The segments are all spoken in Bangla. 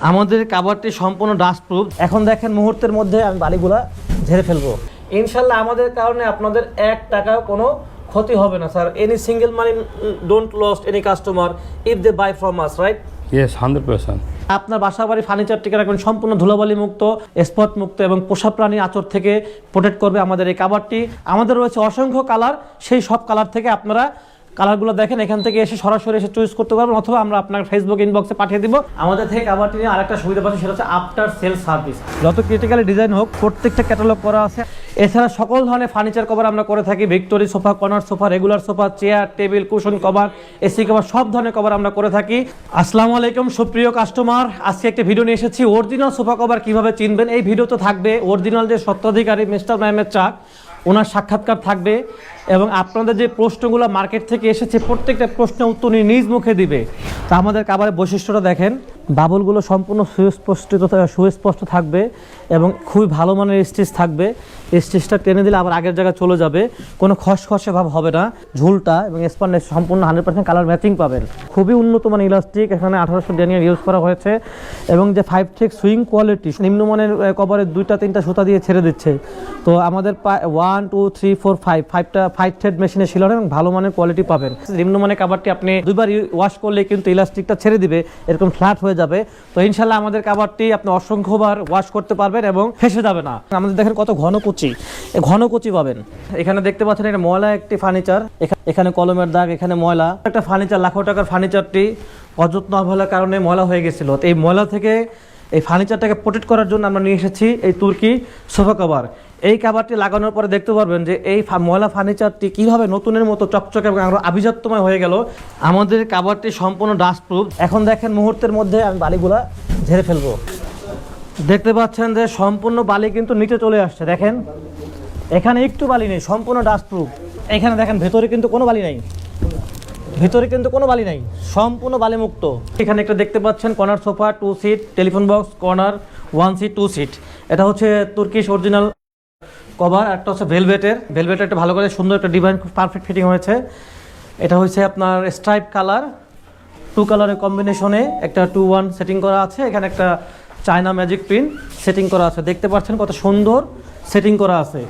আমাদের কাবারটি সম্পূর্ণ ডাস্ট প্রুফ এখন দেখেন মুহূর্তের মধ্যে আমি বালিগুলা ঝেড়ে ফেলব। ইনশাল্লাহ আমাদের কারণে আপনাদের এক টাকাও কোনো ক্ষতি হবে না sir any single money don't lost any customer if they buy from us right Yes, 100%. আপনার বাসা বাড়ি ফার্নিচার টিকে রাখবেন সম্পূর্ণ ধুলাবালি মুক্ত স্পট মুক্ত এবং পোষা প্রাণী আচর থেকে প্রোটেক্ট করবে আমাদের এই কাবারটি আমাদের রয়েছে অসংখ্য কালার সেই সব কালার থেকে আপনারা কালারগুলো দেখেন, এখান থেকে এসে সরাসরি এসে চুজ করতে পারবেন অথবা আমরা আপনার ফেসবুক ইনবক্সে পাঠিয়ে দিব। আমাদের থেকে কাবারটি নিয়ে আরেকটা সুবিধা পাচ্ছি, সেটা হচ্ছে আফটার সেল সার্ভিস যত ক্রিটিক্যালি ডিজাইন হোক, প্রত্যেকটা ক্যাটালগ করা আছে। এছাড়া সকল ধরনের ফার্নিচার কভার আমরা করে থাকি। Victory sofa corner sofa regular sofa chair table cushion cover AC cover সব ধরনের কভার আমরা করে থাকি। আসসালামু আলাইকুম, সুপ্রিয় কাস্টমার আজকে একটা ভিডিও নিয়ে এসেছি। অরিজিনাল সোফা কভার কীভাবে চিনবেন? এই ভিডিও তো থাকবে অরিজিনাল যে সত্ত্বাধিকারী মিস্টার ম্যামের চাক, ওনার সাক্ষাৎকার থাকবে। এবং আপনাদের যে প্রশ্নগুলো মার্কেট থেকে এসেছে, প্রত্যেকটা প্রশ্ন উত্তর উনি নিজ মুখে দিবে। তা আমাদের কাবারের বৈশিষ্ট্যটা দেখেন, বাবলগুলো সম্পূর্ণ সুস্পষ্ট সুস্পষ্ট থাকবে এবং খুবই ভালো মানের স্টিচ থাকবে। স্টিচটা টেনে দিলে আবার আগের জায়গায় চলে যাবে। কোনো খসখসে ভাব হবে না। ঝুলটা এবং স্পন্ডেস সম্পূর্ণ হান্ড্রেড পার্সেন্ট কালার ম্যাচিং পাবেন। খুবই উন্নত মানের ইলাস্টিক এখানে আঠারোশো ডেনিয়ার ইউজ করা হয়েছে। এবং যে ফাইভ থ্রিক সুইং কোয়ালিটি নিম্নমানের কভারের দুইটা, তিনটা সুতা দিয়ে ছেড়ে দিচ্ছে। তো আমাদের one two three four five ফাইভটা five thread মেশিনে ছিল এবং ভালো মানের কোয়ালিটি পাবেন। নিম্নমানের কাবারটি আপনি দুইবার ওয়াশ করলে কিন্তু ইলাস্টিকটা ছেড়ে দিবে, এরকম ফ্ল্যাট হয়ে যাবে। তো ইনশাল্লাহ আমাদের কাবারটি আপনি অসংখ্যবার ওয়াশ করতে পারবেন এবং ফেসে যাবে না। আমাদের দেখেন কত ঘন কুচি। ঘন কুচি পাবেন। এখানে দেখতে পাচ্ছেন এটা ময়লা একটি ফার্নিচার এখানে কলমের দাগ, এখানে ময়লা। একটা ফার্নিচার লাখো টাকার ফার্নিচারটি অযত্ন অবহেলার কারণে ময়লা হয়ে গেছিল। তো এই ময়লা থেকে এই ফার্নিচারটাকে প্রোটেক্ট করার জন্য আমরা নিয়ে এসেছি এই তুর্কি সোফা কভার এই কাভারটি লাগানোর পরে দেখতে পারবেন যে এই ময়লা ফার্নিচারটি কীভাবে নতুনের মতো চকচকে এবং আভিজাত্যময় হয়ে গেল। আমাদের কাভারটি সম্পূর্ণ ডাস্ট প্রুফ এখন দেখেন মুহূর্তের মধ্যে আমি বালিগুলা ঝেড়ে ফেলব। দেখতে পাচ্ছেন যে সম্পূর্ণ বালি কিন্তু নিচে চলে আসছে, দেখেন। এখানে একটু বালি নেই, সম্পূর্ণ ডাস্ট প্রুফ এখানে দেখেন, ভেতরে কিন্তু কোনো বালি নেই। ভেতরে কিন্তু কোনো বালি নাই, সম্পূর্ণ বালি মুক্ত এখানে একটা দেখতে পাচ্ছেন corner sofa two seat telephone box corner one seat two seat এটা হচ্ছে তুর্কিশ অরিজিনাল কভার একটা হচ্ছে ভেলভেটের ভেলভেটের একটা ভালো করে সুন্দর একটা ডিজাইন পারফেক্ট ফিটিং হয়েছে। এটা হচ্ছে আপনার স্ট্রাইপ কালার টু কালারের কম্বিনেশনে একটা টু ওয়ান সেটিং করা আছে। এখানে একটা চায়না ম্যাজিক প্রিন্ট সেটিং করা আছে। দেখতে পাচ্ছেন কত সুন্দর সেটিং করা আছে।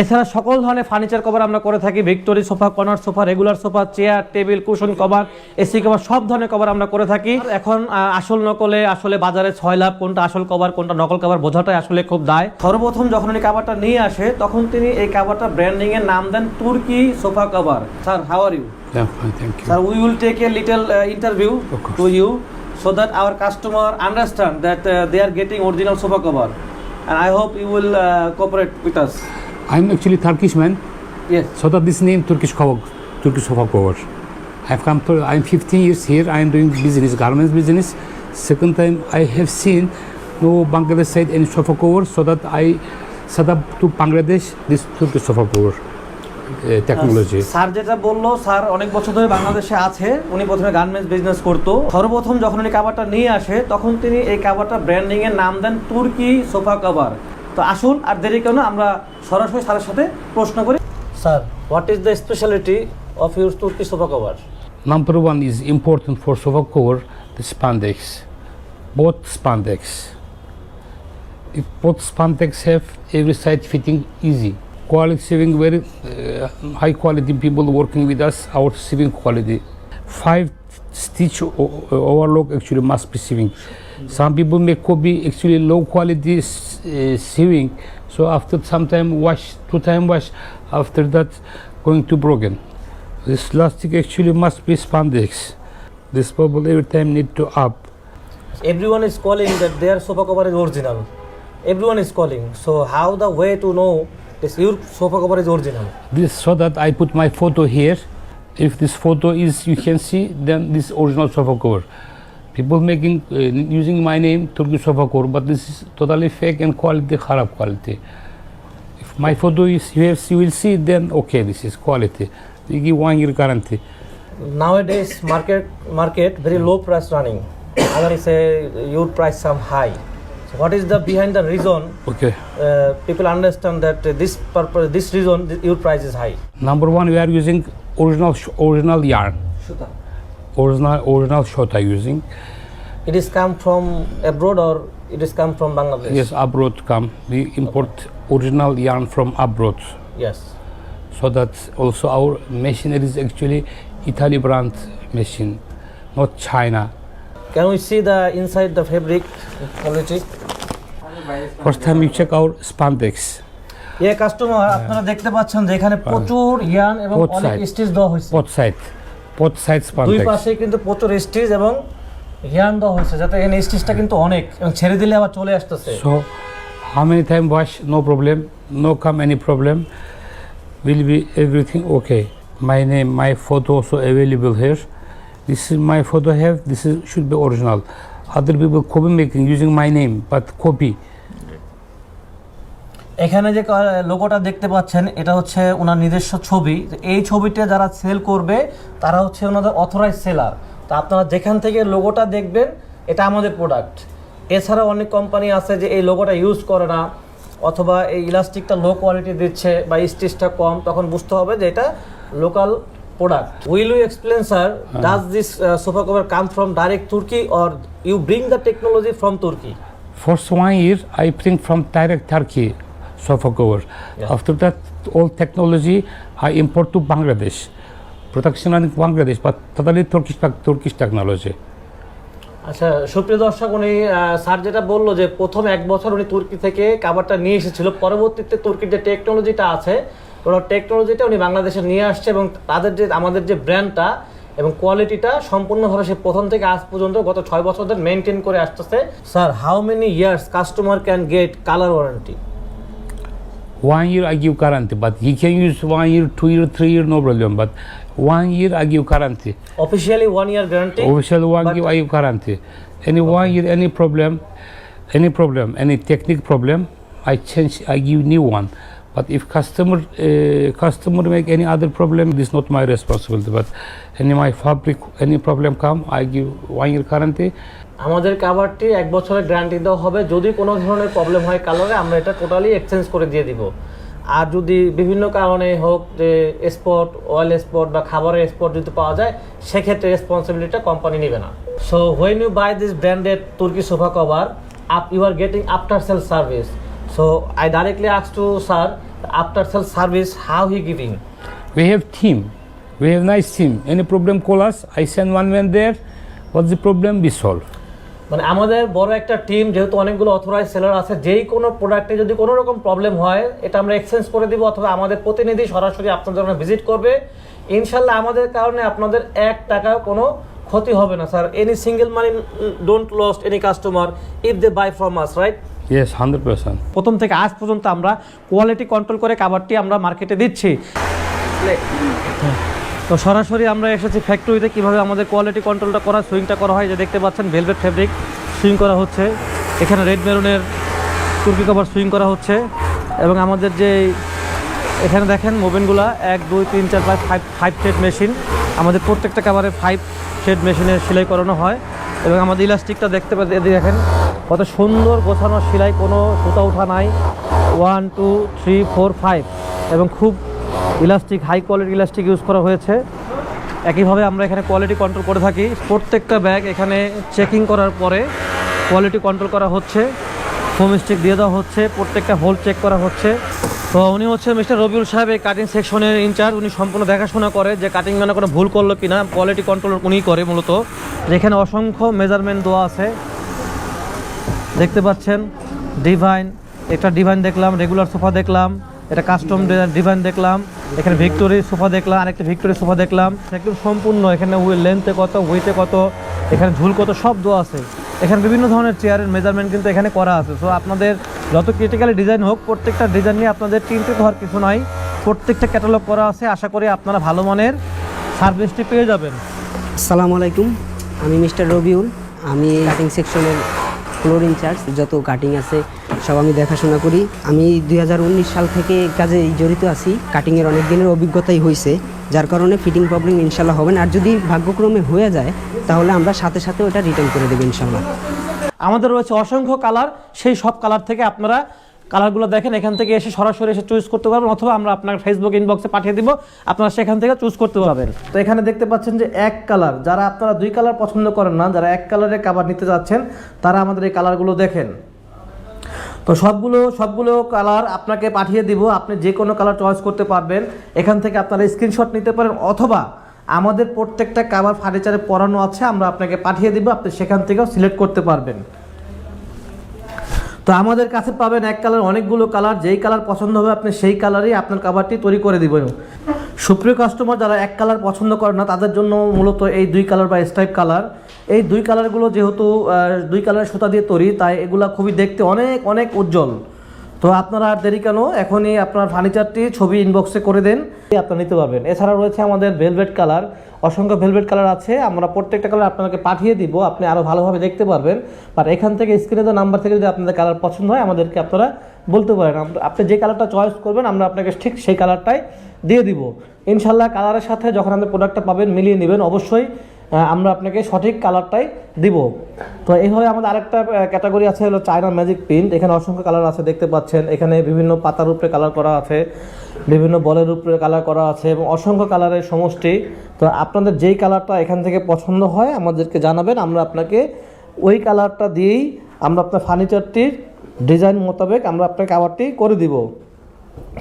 এছাড়া সকল ধরনের ফার্নিচার কভার আমরা করে থাকি victory sofa corner sofa regular sofa chair table cushion cover AC cover সব ধরনের কভার আমরা করে থাকি এখন আসল নকলে আসলে বাজারে ছয় লাভ কোনটা আসল কভার কোনটা নকল কভার বোঝাটাই আসলে খুব দায় সর্বপ্রথম যখন উনি কাভারটা নিয়ে আসে তখন তিনি এই কাভারটা ব্র্যান্ডিং এর নাম দেন Turkey sofa cover sir how are you sir fine, thank you. Sir, we will take a little uh, interview Of course. to you so that our customer understand that uh, they are getting original sofa cover. And I hope you will uh, cooperate with us. I'm actually Turkish man, Yes. so that this name Turkish cover, Turkish sofa cover. I've come to, I'm 15 years here, I'm doing business, garments business. Second time I have seen no Bangladesh side any sofa cover, so that I set up to Bangladesh this Turkish sofa cover uh, technology. Sir যেটা বলল স্যার অনেক বছর ধরে বাংলাদেশে আছে উনি প্রথমে গার্মেন্টস বিজনেস করতো সর্বপ্রথম যখন উনি কাভারটা নিয়ে আসে তখন তিনি এই কাভারটা ব্র্যান্ডিং এর নাম দেন তুর্কি সোফা কভার তো আসুন আর দেরি কেন আমরা সরাসরি স্যারের সাথে প্রশ্ন করি। Sir what is the speciality of your Turkey sofa cover number one is important for sofa cover the spandex both spandex if both spandex have every size fitting easy quality saving very high quality people working with us out saving quality five stitch overlock actually must be sewing. Some people make copy actually low quality uh, sewing. So after some time wash, two time wash, after that going to broken. This plastic actually must be spandex. This bubble every time need to up. everyone is calling that their sofa cover is original everyone is calling so how the way to know this your sofa cover is original This so that I put my photo here. If this photo is you can see, then this original sofa cover. People making uh, using my name Turkish sofa cover, but this is totally fake and quality kharab quality. If my photo is you have you will see, then okay, this is quality. We give one year guarantee. nowadays market market very low price running other say your price some high so what is the behind the reason Okay. uh, people understand that this purpose this reason your price is high Number one, we are using original original yarn. Shota. Original original shot are using It is come from abroad or it is come from Bangladesh? Yes, abroad come. We import original yarn from abroad. Yes. So that also our machinery is actually Italy brand machine, not China. Can we see the inside the fabric quality? First time you check our spandex. এ কাস্টমার আপনারা দেখতে পাচ্ছেন যে এখানে প্রচুর ইয়ান এবং অনেক স্টেজ দেওয়া হয়েছে। পথ সাইড পথ সাইড দুই পাশে কিন্তু প্রচুর স্টেজ এবং ইয়ান দেওয়া হয়েছে যাতে এখানে স্টেজটা কিন্তু অনেক ছেড়ে দিলে আবার চলে আসতেছে। So how many time no problem no come any problem will be everything okay my name my photo also available here this is my photo have this is should be original other people making using my name but copy এখানে যে লোগোটা দেখতে পাচ্ছেন এটা হচ্ছে ওনার নিজস্ব ছবি। এই ছবিটা যারা সেল করবে তারা হচ্ছে ওনাদের অথরাইজ সেলার তো আপনারা যেখান থেকে লোগোটা দেখবেন এটা আমাদের প্রোডাক্ট এছাড়া অনেক কোম্পানি আছে যে এই লোগোটা ইউজ করে না অথবা এই ইলাস্টিকটা লো কোয়ালিটি দিচ্ছে বা স্টিচটা কম তখন বুঝতে হবে যে এটা local product will you explain sir does this sofa cover come from direct Turkey or you bring the technology from Turkey First one year I bring from direct Turkey sofa cover. Yeah. After that, all technology I import to Bangladesh. Production in Bangladesh, but totally Turkish Turkish technology. আচ্ছা সুপ্রিয় দর্শক উনি স্যার যেটা বলল যে প্রথম এক বছর উনি তুর্কি থেকে কাবারটা নিয়ে এসেছিল পরবর্তীতে তুর্কির যে টেকনোলজিটা আছে ওরা টেকনোলজিটা উনি বাংলাদেশে নিয়ে আসছে এবং তাদের যে আমাদের যে ব্র্যান্ডটা এবং কোয়ালিটিটা সম্পূর্ণভাবে সে প্রথম থেকে আজ পর্যন্ত গত ছয় বছর ধরে মেনটেন করে আসতেছে sir how many years customer can get colour warranty one year I give guarantee, but he can use one year, two year, three year, no problem. But one year I give guarantee. Officially one year guarantee. Officially one year I give guarantee. Any one year, any problem, any problem, any technique problem, I change, I give new one. But if customer uh, customer make any other problem, this is not my responsibility. But any my fabric, any problem come, I give one year guarantee. আমাদের কাভারটি এক বছরের গ্যারান্টি দেওয়া হবে যদি কোনো ধরনের প্রবলেম হয় কালারে আমরা এটা টোটালি এক্সচেঞ্জ করে দিয়ে দিব আর যদি বিভিন্ন কারণে হোক যে স্পট অয়েল স্পট বা খাবারের স্পট যদি পাওয়া যায় সেক্ষেত্রে রেসপন্সিবিলিটিটা কোম্পানি নেবে না so when you buy this branded Turkey sofa cover up you are getting after sale service so I directly আক্স to sir after sale service how he giving We have team. We have nice team. Any problem, call us. I send one man there. What's the problem? We solve. মানে আমাদের বড় একটা টিম যেহেতু অনেকগুলো অথরাইজ সেলার আছে যেই কোনো প্রোডাক্টে যদি কোনো রকম প্রবলেম হয় এটা আমরা এক্সচেঞ্জ করে দিব অথবা আমাদের প্রতিনিধি সরাসরি আপনাদের ভিজিট করবে ইনশাল্লাহ আমাদের কারণে আপনাদের এক টাকাও কোনো ক্ষতি হবে না sir any single money don't lost any customer if they buy from us right Yes, hundred percent. প্রথম থেকে আজ পর্যন্ত আমরা কোয়ালিটি কন্ট্রোল করে কাবারটি আমরা মার্কেটে দিচ্ছি। তো সরাসরি আমরা এসেছি ফ্যাক্টরিতে কীভাবে আমাদের কোয়ালিটি কন্ট্রোলটা করা সুইংটা করা হয়। যে দেখতে পাচ্ছেন ভেলভেট ফেব্রিক সুইং করা হচ্ছে। এখানে রেড মেরুনের তুর্কি কভার সুইং করা হচ্ছে। এবং আমাদের যে এখানে দেখেন মোবিনগুলা এক দুই তিন চার পাঁচ ফাইভ ফাইভ শেড মেশিন আমাদের প্রত্যেকটা কাভারে ফাইভ শেড মেশিনে সেলাই করানো হয়। এবং আমাদের ইলাস্টিকটা দেখতে দেখেন কত সুন্দর গোছানো সেলাই, কোনো সুতা উঠা নাই। One two three four five এবং খুব elastic high quality elastic use করা হয়েছে। একইভাবে আমরা এখানে কোয়ালিটি কন্ট্রোল করে থাকি। প্রত্যেকটা ব্যাগ এখানে চেকিং করার পরে কোয়ালিটি কন্ট্রোল করা হচ্ছে। হোম স্টিক দিয়ে দেওয়া হচ্ছে। প্রত্যেকটা হোল চেক করা হচ্ছে। তো উনি হচ্ছে মিস্টার রবিউল সাহেব এই কাটিং সেকশনের ইনচার্জ উনি সম্পূর্ণ দেখাশোনা করে যে কাটিং মানে কোনো ভুল করল কিনা। কোয়ালিটি কন্ট্রোল উনিই করে মূলত। যেখানে অসংখ্য মেজারমেন্ট দেওয়া আছে। দেখতে পাচ্ছেন? ডিভাইন একটা ডিভাইন দেখলাম রেগুলার সোফা দেখলাম এটা কাস্টম ডিভাইন দেখলাম, এখানে ভিক্টোরি সোফা দেখলাম, আরেকটা ভিক্টোরি সোফা দেখলাম। একদম সম্পূর্ণ, এখানে লেন্থে কত উইথে কত, এখানে ঝুল কত, সব দেওয়া আছে। এখানে বিভিন্ন ধরনের চেয়ারের মেজারমেন্ট কিন্তু এখানে করা আছে। সো আপনাদের যত ক্রিটিক্যালি ডিজাইন হোক, প্রত্যেকটা ডিজাইন নিয়ে আপনাদের চিন্তিত হওয়ার কিছু নাই প্রত্যেকটা ক্যাটালগ করা আছে। আশা করি আপনারা ভালো মানের সার্ভিসটি পেয়ে যাবেন। আসসালামু আলাইকুম, আমি মিস্টার রবিউল। আমি কাটিং সেকশনের ফ্লোর ইনচার্জ, যত কাটিং আছে, সব আমি দেখাশোনা করি। আমি দুই হাজার উনিশ সাল থেকে কাজে জড়িত আছি। কাটিংয়ের অনেক দিনের অভিজ্ঞতাই হয়েছে যার কারণে ফিটিং প্রবলেম ইনশাল্লাহ হবে না। আর যদি ভাগ্যক্রমে হয়ে যায়, তাহলে আমরা সাথে সাথে ওটা রিটার্ন করে দেবো ইনশাল্লাহ। আমাদের রয়েছে অসংখ্য কালার সেই সব কালার থেকে আপনারা কালারগুলো দেখেন, এখান থেকে এসে সরাসরি এসে চুজ করতে পারবেন অথবা আমরা আপনার ফেসবুক ইনবক্সে পাঠিয়ে দিব, আপনারা সেখান থেকে চুজ করতে পারবেন। তো এখানে দেখতে পাচ্ছেন যে এক কালার যারা আপনারা দুই কালার পছন্দ করেন না, যারা এক কালারের কাবার নিতে যাচ্ছেন, তারা আমাদের এই কালারগুলো দেখেন। তো সবগুলো সবগুলো কালার আপনাকে পাঠিয়ে দিব, আপনি যে কোনো কালার চয়েস করতে পারবেন। এখান থেকে আপনারা স্ক্রিনশট নিতে পারেন, অথবা আমাদের প্রত্যেকটা কাভার ফার্নিচারে পরানো আছে, আমরা আপনাকে পাঠিয়ে দিব, আপনি সেখান থেকেও সিলেক্ট করতে পারবেন। তো আমাদের কাছে পাবেন এক কালার, অনেকগুলো কালার, যেই কালার পছন্দ হবে আপনি সেই কালারই আপনার কাভারটি তৈরি করে দেবেন সুপ্রিয় কাস্টমার যারা এক কালার পছন্দ করে না, তাদের জন্য মূলত এই দুই কালার বা স্ট্রাইপ কালার। এই দুই কালারগুলো যেহেতু দুই কালারের সুতা দিয়ে তৈরি, তাই এগুলা খুবই দেখতে অনেক অনেক উজ্জ্বল। তো আপনারা আর দেরি কেন? এখনই আপনার ফার্নিচারটি ছবি ইনবক্সে করে দেন। আপনারা নিতে পারবেন। এছাড়া রয়েছে আমাদের ভেলভেট কালার অসংখ্য ভেলভেট কালার আছে। আমরা প্রত্যেকটা কালার আপনাকে পাঠিয়ে দিব। আপনি আরও ভালোভাবে দেখতে পারবেন। বাট এখান থেকে স্ক্রিনে দেওয়া নাম্বার থেকে যদি আপনাদের কালার পছন্দ হয়, আমাদেরকে আপনারা বলতে পারেন। আপনি যে কালারটা চয়েস করবেন, আমরা আপনাকে ঠিক সেই কালারটাই দিয়ে দিব। ইনশাল্লাহ কালারের সাথে যখন আপনি প্রোডাক্টটা পাবেন, মিলিয়ে নেবেন। অবশ্যই আমরা আপনাকে সঠিক কালারটাই দিব। তো এইভাবে আমাদের আরেকটা ক্যাটাগরি আছে, হলো চায়না ম্যাজিক প্রিন্ট এখানে অসংখ্য কালার আছে, দেখতে পাচ্ছেন। এখানে বিভিন্ন পাতার উপরে কালার করা আছে, বিভিন্ন বলের উপরে কালার করা আছে এবং অসংখ্য কালারের সমষ্টি। তো আপনাদের যেই কালারটা এখান থেকে পছন্দ হয়, আমাদেরকে জানাবেন। আমরা আপনাকে ওই কালারটা দিয়েই আমরা আপনার ফার্নিচারটির ডিজাইন মোতাবেক আমরা আপনাকে কাভারটি করে দিব।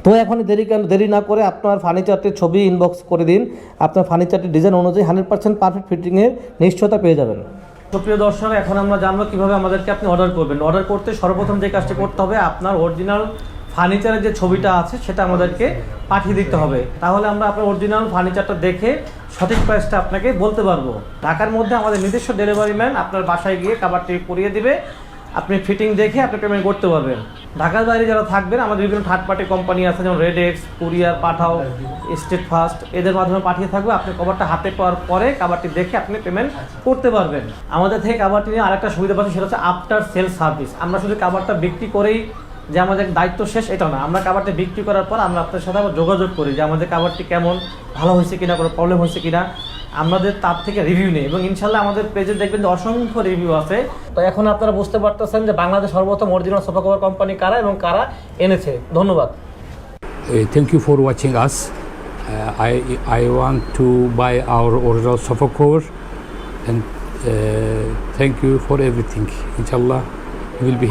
তো এখনই দেরি কেন দেরি না করে আপনার ফার্নিচারটির ছবি ইনবক্স করে দিন। আপনার ফার্নিচারটির ডিজাইন অনুযায়ী হান্ড্রেড পার্সেন্ট পারফেক্ট ফিটিংয়ের নিশ্চয়তা পেয়ে যাবেন। সুপ্রিয় দর্শক, এখন আমরা জানব কীভাবে আমাদেরকে আপনি অর্ডার করবেন। অর্ডার করতে সর্বপ্রথম যে কাজটি করতে হবে, আপনার অরিজিনাল ফার্নিচারের যে ছবিটা আছে, সেটা আমাদেরকে পাঠিয়ে দিতে হবে। তাহলে আমরা আপনার অরিজিনাল ফার্নিচারটা দেখে সঠিক প্রাইসটা আপনাকে বলতে পারব। ঢাকার মধ্যে আমাদের নিজস্ব ডেলিভারি ম্যান আপনার বাসায় গিয়ে খাবারটি করিয়ে দিবে। আপনি ফিটিং দেখে আপনি পেমেন্ট করতে পারবেন। ঢাকার বাইরে যারা থাকবেন, আমাদের বিভিন্ন থার্ড পার্টি কোম্পানি আছে, যেমন red x courier Pathao Steadfast এদের মাধ্যমে পাঠিয়ে থাকবে। আপনি কভারটা হাতে পাওয়ার পরে কাবারটি দেখে আপনি পেমেন্ট করতে পারবেন। আমাদের থেকে কাবারটি নিয়ে আরেকটা সুবিধা পাচ্ছি, সেটা হচ্ছে আফটার সেল সার্ভিস আমরা শুধু কাবারটা বিক্রি করেই যে আমাদের দায়িত্ব শেষ এটা না। আমরা কাবারটি বিক্রি করার পর আমরা আপনার সাথে আবার যোগাযোগ করি যে আমাদের কাবারটি কেমন ভালো হয়েছে কিনা কোনো প্রবলেম হয়েছে কিনা। আমাদের তার থেকে রিভিউ নেই এবং ইনশাল্লাহ আমাদের পেজে দেখবেন যে অসংখ্য রিভিউ আছে। তো এখন আপনারা বুঝতে পারতেছেন যে বাংলাদেশ সর্বপ্রথম অরিজিনাল সোফা কভার কোম্পানি কারা এবং কারা এনেছে। ধন্যবাদ। Thank you you watching us I I I to buy to buy our original sofa cover, and uh, thank you for everything. Inshallah, you will be